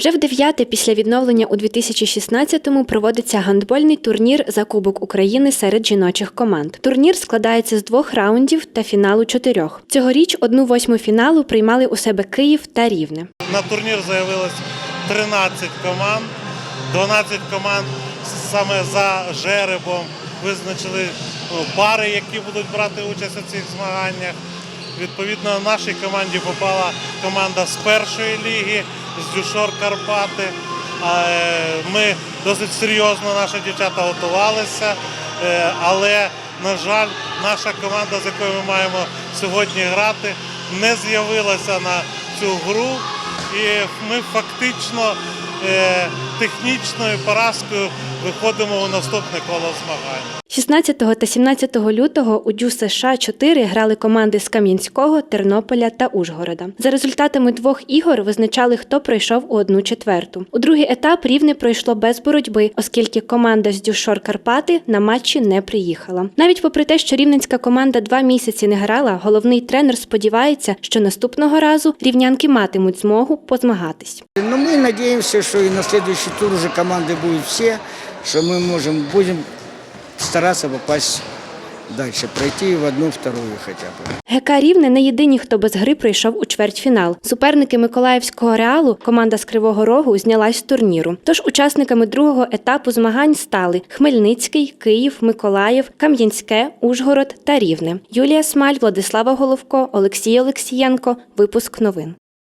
Вже в дев'яте після відновлення у 2016-му проводиться гандбольний турнір за Кубок України серед жіночих команд. Турнір складається з двох раундів та фіналу чотирьох. Цьогоріч одну восьму фіналу приймали у себе Київ та Рівне. На турнір заявилось 13 команд. 12 команд саме за жеребом визначили ну, пари, які будуть брати участь у цих змаганнях. Відповідно, нашій команді попала команда з першої ліги, з Дюшор Карпати. Е, Ми досить серйозно, наші дівчата готувалися, Е, але, на жаль, наша команда, з якою ми маємо сьогодні грати, не з'явилася на цю гру. І ми фактично е, технічною поразкою виходимо у наступне коло змагань. 16 та 17 лютого у Дю США 4 грали команди з Кам'янського, Тернополя та Ужгорода. За результатами двох ігор визначали, хто пройшов у одну четверту. У другий етап рівне пройшло без боротьби, оскільки команда з Дюшор Карпати на матчі не приїхала. Навіть попри те, що рівненська команда два місяці не грала, головний тренер сподівається, що наступного разу рівнянки матимуть змогу позмагатись. Но мы надеемся, что и на следующий тур уже команды будут все, что мы можем, будем стараться попасть дальше, пройти в одну, вторую хотя бы. ГК Рівне не єдині, хто без гри пройшов у чвертьфінал. Суперники Миколаївського реалу, команда з Кривого Рогу, знялась з турніру. Тож учасниками другого етапу змагань стали Хмельницький, Київ, Миколаїв, Кам'янське, Ужгород та Рівне. Юлія Смаль, Владислава Головко, Олексій Олексієнко. Випуск новин.